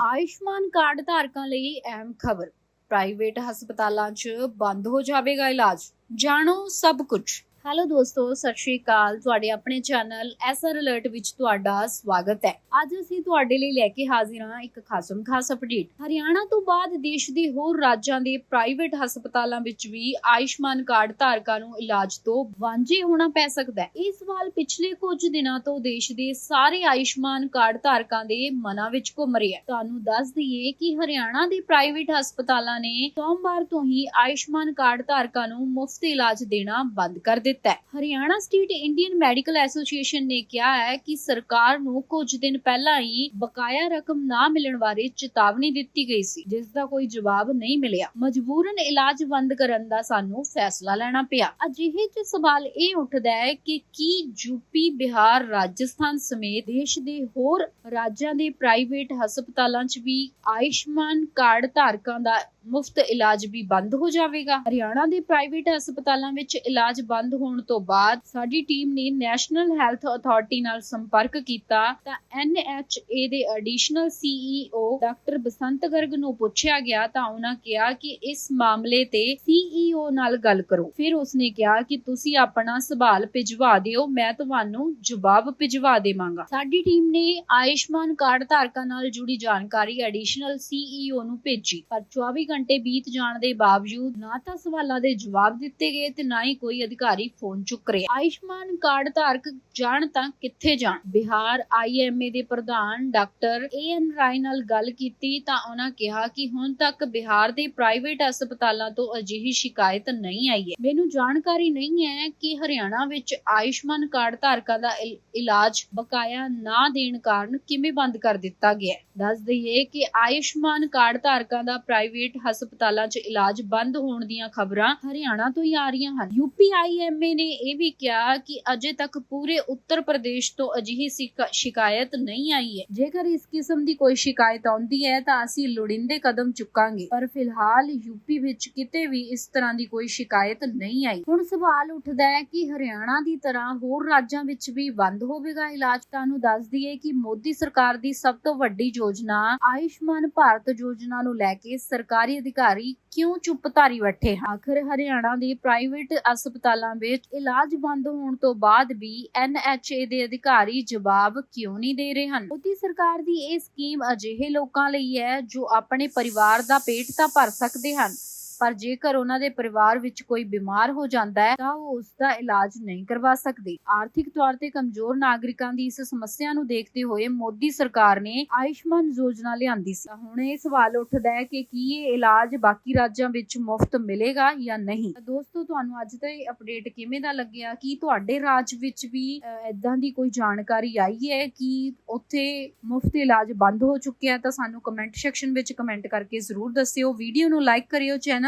Ayushman card ਧਾਰਕਾਂ ਲਈ ਅਹਿਮ ਖਬਰ। ਪ੍ਰਾਈਵੇਟ ਹਸਪਤਾਲਾਂ 'ਚ ਬੰਦ ਹੋ ਜਾਵੇਗਾ ਇਲਾਜ। ਜਾਣੋ ਸਭ ਕੁਝ। ਹੈਲੋ ਦੋਸਤੋ, ਸਤਿ ਸ਼੍ਰੀ ਅਕਾਲ। ਤੁਹਾਡੇ ਆਪਣੇ ਚੈਨਲ ਐਸਆਰ ਅਲਰਟ ਵਿੱਚ ਤੁਹਾਡਾ ਸਵਾਗਤ ਹੈ। ਅੱਜ ਅਸੀਂ ਤੁਹਾਡੇ ਲਈ ਲੈ ਕੇ ਹਾਜ਼ਰ ਹਾਂ ਇੱਕ ਖਾਸਮ ਖਾਸ ਅਪਡੇਟ ਹਰਿਆਣਾ ਤੋਂ ਬਾਅਦ ਦੇਸ਼ ਦੇ ਹੋਰ ਰਾਜਾਂ ਦੇ ਪ੍ਰਾਈਵੇਟ ਹਸਪਤਾਲਾਂ ਵਿੱਚ ਵੀ ਆਯੁਸ਼ਮਾਨ ਕਾਰਡ ਧਾਰਕਾਂ ਨੂੰ ਇਲਾਜ ਤੋਂ ਵਾਂਝੇ ਹੋਣਾ ਪੈ ਸਕਦਾ ਹੈ। ਇਹ ਸਵਾਲ ਪਿਛਲੇ ਕੁਝ ਦਿਨਾਂ ਤੋਂ ਦੇਸ਼ ਦੇ ਸਾਰੇ ਆਯੁਸ਼ਮਾਨ ਕਾਰਡ ਧਾਰਕਾਂ ਦੇ ਮਨਾਂ ਵਿੱਚ ਘੁੰਮ ਰਿਹਾ ਹੈ। ਤੁਹਾਨੂੰ ਦੱਸ ਦਈਏ ਕਿ ਹਰਿਆਣਾ ਦੇ ਪ੍ਰਾਈਵੇਟ ਹਸਪਤਾਲਾਂ ਨੇ ਸੋਮਵਾਰ ਤੋਂ ਹੀ ਆਯੁਸ਼ਮਾਨ ਕਾਰਡ ਧਾਰਕਾਂ ਨੂੰ ਮੁਫਤ ਇਲਾਜ ਦੇਣਾ ਬੰਦ ਕਰ ਦਿੱਤਾ ਹੈ। Haryana state Indian medical association ਨੇ ਕਿਹਾ ਹੈ ਕਿ ਸਰਕਾਰ ਨੂੰ ਕੁਝ ਦਿਨ ਪਹਿਲਾਂ ਹੀ ਬਕਾਇਆ ਰਕਮ ਨਾ ਮਿਲਣ ਬਾਰੇ ਚੇਤਾਵਨੀ ਦਿੱਤੀ ਗਈ ਸੀ, ਜਿਸ ਦਾ ਕੋਈ ਜਵਾਬ ਨਹੀਂ ਮਿਲਿਆ। ਮਜਬੂਰਨ ਇਲਾਜ ਬੰਦ ਕਰਨ ਦਾ ਸਾਨੂੰ ਫੈਸਲਾ ਲੈਣਾ ਪਿਆ। ਅਜਿਹੇ ਚ ਸਵਾਲ ਇਹ ਉੱਠਦਾ ਹੈ ਕਿ ਕੀ ਯੂਪੀ ਬਿਹਾਰ, ਰਾਜਸਥਾਨ ਸਮੇਤ ਦੇਸ਼ ਦੇ ਹੋਰ ਰਾਜਾਂ ਦੇ ਪ੍ਰਾਈਵੇਟ ਹਸਪਤਾਲਾਂ 'ਚ ਵੀ ਆਯੁਸ਼ਮਾਨ ਕਾਰਡ ਧਾਰਕਾਂ ਦਾ ਮੁਫਤ ਇਲਾਜ ਵੀ ਬੰਦ ਹੋ ਜਾਵੇਗਾ? ਹਰਿਆਣਾ ਦੇ ਪ੍ਰਾਈਵੇਟ ਹਸਪਤਾਲਾਂ ਵਿੱਚ ਇਲਾਜ ਬੰਦ ਹੋਣ ਤੋਂ ਬਾਅਦ ਸਾਡੀ ਟੀਮ ਨੇ ਨੈਸ਼ਨਲ ਹੈਲਥ ਅਥਾਰਟੀ ਨਾਲ ਸੰਪਰਕ ਕੀਤਾ, ਤਾਂ NHA ਦੇ additional CEO doctor Basant Garg ਨੂੰ ਪੁੱਛਿਆ ਗਿਆ ਤਾਂ ਉਹਨਾਂ ਕਿਹਾ ਕਿ ਇਸ ਮਾਮਲੇ ਤੇ CEO ਨਾਲ ਗੱਲ ਕਰੋ। ਫਿਰ ਉਸਨੇ ਕਿਹਾ ਕਿ ਤੁਸੀਂ ਆਪਣਾ ਸਵਾਲ ਭਿਜਵਾ ਦਿਓ, ਮੈਂ ਤੁਹਾਨੂੰ ਜਵਾਬ ਭਿਜਵਾ ਦੇਵਾਂਗਾ। ਸਾਡੀ ਟੀਮ ਨੇ ਆਯੁਸ਼ਮਾਨ ਕਾਰਡ ਧਾਰਕਾਂ ਨਾਲ ਜੁੜੀ ਜਾਣਕਾਰੀ ਐਡੀਸ਼ਨਲ CEO ਨੂੰ ਭੇਜੀ, ਪਰ 24 ਘੰਟੇ ਬੀਤ ਜਾਣ ਦੇ ਬਾਵਜੂਦ ਨਾ ਤਾਂ ਸਵਾਲਾਂ ਦੇ ਜਵਾਬ ਦਿੱਤੇ ਗਏ ਤੇ ਨਾ ਹੀ ਕੋਈ ਅਧਿਕਾਰੀ ਫੋਨ ਚੁੱਕ ਰਿਹਾ। ਆਯੁਸ਼ਮਾਨ ਕਾਰਡ ਧਾਰਕ ਜਾਣ ਤਾਂ ਕਿੱਥੇ ਜਾਣ? ਬਿਹਾਰ ਆਈਐਮਏ ਦੇ ਪ੍ਰਧਾਨ ਡਾਕਟਰ ਏਐਨ ਰਾਏ ਨਾਲ ਗੱਲ ਕੀਤੀ ਤਾਂ ਉਹਨਾਂ ਕਿਹਾ ਕਿ ਹੁਣ ਤੱਕ ਬਿਹਾਰ ਦੇ ਪ੍ਰਾਈਵੇਟ ਹਸਪਤਾਲਾਂ ਤੋਂ ਅਜਿਹੀ ਸ਼ਿਕਾਇਤ ਨਹੀਂ ਆਈ ਹੈ। ਮੈਨੂੰ ਜਾਣਕਾਰੀ ਨਹੀਂ ਹੈ ਕਿ ਹਰਿਆਣਾ ਵਿੱਚ ਆਯੁਸ਼ਮਾਨ ਕਾਰਡ ਧਾਰਕਾਂ ਦਾ ਇਲਾਜ ਬਕਾਇਆ ਨਾ ਦੇਣ ਕਾਰਨ ਕਿਵੇਂ ਬੰਦ ਕਰ ਦਿੱਤਾ ਗਿਆ ਦੱਸ ਦਈਏ ਕਿ ਆਯੁਸ਼ਮਾਨ ਕਾਰਡ ਧਾਰਕਾਂ ਦਾ ਪ੍ਰਾਈਵੇਟ ਹਸਪਤਾਲਾਂ 'ਚ ਇਲਾਜ ਬੰਦ ਹੋਣ ਦੀਆਂ ਖਬਰਾਂ ਹਰਿਆਣਾ ਤੋਂ ਹੀ ਆ ਰਹੀਆਂ ਹਨ। ਯੂਪੀਆਈਐਮਏ ਨੇ ਇਹ ਵੀ ਕਿਹਾ ਕਿ ਅਜੇ ਤੱਕ ਪੂਰੇ ਉੱਤਰ ਪ੍ਰਦੇਸ਼ ਤੋਂ ਅਜਿਹੀ ਸ਼ਿਕਾਇਤ ਨਹੀਂ ਆਈ ਹੈ। ਜੇਕਰ ਇਸ ਕਿਸਮ ਦੀ ਕੋਈ ਸ਼ਿਕਾਇਤ ਆਉਂਦੀ ਹੈ ਤਾਂ ਅਸੀਂ ਲੋੜੀਂਦੇ ਕਦਮ ਚੁੱਕਾਂਗੇ। ਪਰ ਫਿਲਹਾਲ ਯੂਪੀ ਵਿੱਚ ਕਿਤੇ ਵੀ ਇਸ ਤਰ੍ਹਾਂ ਦੀ ਕੋਈ ਸ਼ਿਕਾਇਤ ਨਹੀਂ ਆਈ। ਹੁਣ ਸਵਾਲ ਉੱਠਦਾ ਹੈ ਕਿ ਹਰਿਆਣਾ ਦੀ ਤਰ੍ਹਾਂ ਹੋਰ ਰਾਜਾਂ ਵਿੱਚ ਵੀ ਬੰਦ ਹੋਵੇਗਾ ਇਲਾਜ। ਤੁਹਾਨੂੰ ਦੱਸ ਦਈਏ ਕਿ ਮੋਦੀ ਸਰਕਾਰ ਦੀ ਸਭ ਤੋਂ ਵੱਡੀ ਯੋਜਨਾ ਆਯੁਸ਼ਮਾਨ ਭਾਰਤ ਯੋਜਨਾ ਨੂੰ ਲੈ ਕੇ ਸਰਕਾਰੀ ਅਧਿਕਾਰੀ ਕਿਉਂ ਚੁੱਪ ਧਾਰੀ ਬੈਠੇ? ਆਖਰ ਹਰਿਆਣਾ ਦੇ ਪ੍ਰਾਈਵੇਟ ਹਸਪਤਾਲਾਂ ਵਿੱਚ ਇਲਾਜ ਬੰਦ ਹੋਣ ਤੋਂ ਬਾਅਦ ਵੀ ਐਨਐਚਏ ਦੇ ਅਧਿਕਾਰੀ ਜਵਾਬ ਕਿਉਂ ਨਹੀਂ ਦੇ ਰਹੇ ਹਨ? ਮੋਦੀ ਸਰਕਾਰ ਦੀ ਇਹ ਸਕੀਮ ਅਜਿਹੇ ਲੋਕਾਂ ਲਈ ਹੈ ਜੋ ਆਪਣੇ ਪਰਿਵਾਰ ਦਾ ਪੇਟ ਤਾਂ ਭਰ ਸਕਦੇ ਹਨ। ਪਰ ਜੇਕਰ ਉਹਨਾਂ ਦੇ ਪਰਿਵਾਰ ਵਿੱਚ ਕੋਈ ਬਿਮਾਰ ਹੋ ਜਾਂਦਾ ਹੈ, ਤਾਂ ਉਹ ਉਸ ਦਾ ਇਲਾਜ ਨਹੀਂ ਕਰਵਾ ਸਕਦੇ। ਆਰਥਿਕ ਤੌਰ ਤੇ ਕਮਜ਼ੋਰ ਨਾਗਰਿਕਾਂ ਦੀ ਇਸ ਸਮੱਸਿਆ ਨੂੰ ਦੇਖਦੇ ਹੋਏ ਮੋਦੀ ਸਰਕਾਰ ਨੇ ਆਯੁਸ਼ਮਾਨ ਯੋਜਨਾ ਲਿਆਂਦੀ ਸੀ। ਹੁਣ ਇਹ ਸਵਾਲ ਉੱਠਦਾ ਹੈ ਕਿ ਕੀ ਇਹ ਇਲਾਜ ਬਾਕੀ ਰਾਜਾਂ ਵਿੱਚ ਮੁਫਤ ਮਿਲੇਗਾ ਜਾਂ ਨਹੀਂ? ਦੋਸਤੋ, ਤੁਹਾਨੂੰ ਅੱਜ ਦਾ ਇਹ ਅਪਡੇਟ ਕਿਵੇਂ ਦਾ ਲੱਗਿਆ? ਕੀ ਤੁਹਾਡੇ ਰਾਜ ਵਿੱਚ ਵੀ ਇਦਾਂ ਦੀ ਕੋਈ ਜਾਣਕਾਰੀ ਆਈ ਹੈ ਕਿ ਉੱਥੇ ਮੁਫਤ ਇਲਾਜ ਬੰਦ ਹੋ ਚੁੱਕਿਆ ਤਾਂ ਸਾਨੂੰ ਕਮੈਂਟ ਸੈਕਸ਼ਨ ਵਿੱਚ ਕਮੈਂਟ ਕਰਕੇ ਜ਼ਰੂਰ ਦੱਸਿਓ। ਵੀਡੀਓ ਨੂੰ ਲਾਈਕ ਕਰਿਓ ਚੈਨਲ